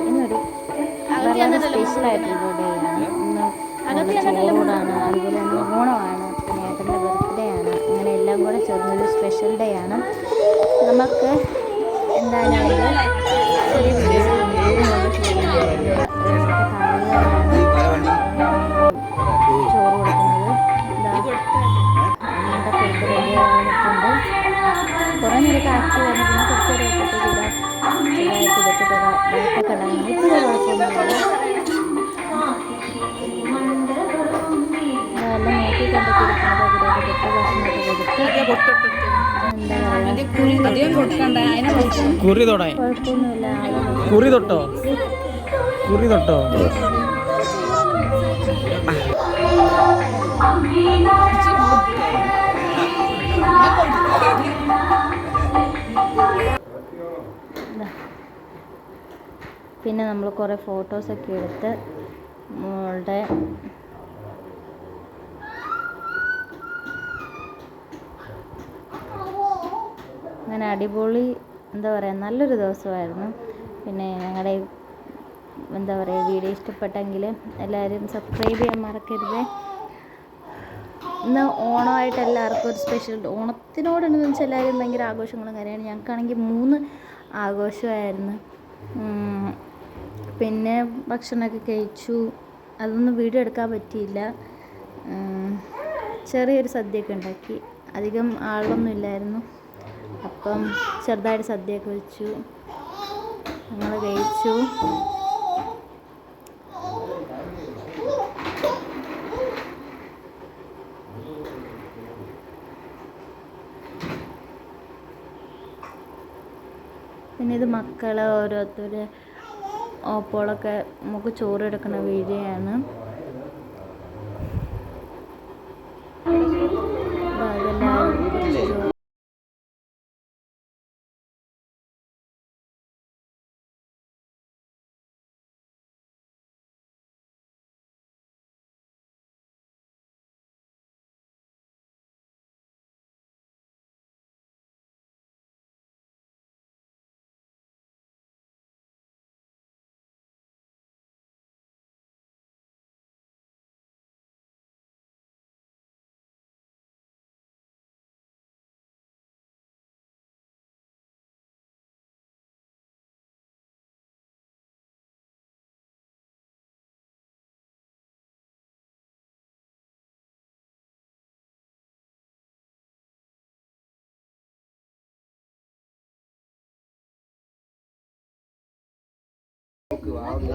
ഇന്നൊരു വളരെ സ്പെഷ്യൽ ആയിട്ടുള്ള ഡേ ആണ് ഇന്ന് ചോറൂടാണ് അതുപോലെ തന്നെ ഓണമാണ് പിന്നെ ഏട്ടന്റെ ബർത്ത്ഡേ ആണ്. അങ്ങനെ എല്ലാം കൂടെ ചേർന്നൊരു സ്പെഷ്യൽ ഡേ ആണ്. നമുക്ക് എന്താണ് ചെറിയ ചോറ് കൊടുക്കുന്നത്. ഇതാ അങ്ങനത്തെ ഫുഡ് റെഡിയാകുന്നുണ്ട് കുറേ നേരമൊക്കെ ആക്റ്റീവ് ആണ് കുറി തൊടേ കുറി തൊട്ടോ? കുറി തൊട്ടോ? പിന്നെ നമ്മൾ കുറേ ഫോട്ടോസൊക്കെ എടുത്ത് മോളുടെ അങ്ങനെ അടിപൊളി എന്താ പറയുക നല്ലൊരു ദിവസമായിരുന്നു. പിന്നെ ഞങ്ങളുടെ എന്താ പറയുക വീഡിയോ ഇഷ്ടപ്പെട്ടെങ്കിൽ എല്ലാവരും സബ്സ്ക്രൈബ് ചെയ്യാൻ മറക്കരുത്. ഇന്ന് ഓണമായിട്ട് എല്ലാവർക്കും ഒരു സ്പെഷ്യൽ ഓണത്തിനോടെന്ന് വെച്ചാൽ എല്ലാവരും ഭയങ്കര ആഘോഷങ്ങളും കാര്യമാണ് ഞങ്ങൾക്കാണെങ്കിൽ മൂന്ന് ആഘോഷമായിരുന്നു. പിന്നെ ഭക്ഷണമൊക്കെ കഴിച്ചു. അതൊന്നും വീഡിയോ എടുക്കാൻ പറ്റിയില്ല. ചെറിയൊരു സദ്യയൊക്കെ ഉണ്ടാക്കി. അധികം ആളൊന്നും ഇല്ലായിരുന്നു. അപ്പം ചെറുതായിട്ട് സദ്യയൊക്കെ വെച്ചു. ഞങ്ങൾ കഴിച്ചു. പിന്നെ ഇത് മക്കളെ ഓരോരുത്തർ ഓപ്പോളൊക്കെ നമുക്ക് ചോറ് എടുക്കുന്ന വീഡിയോയാണ്. Claro, né?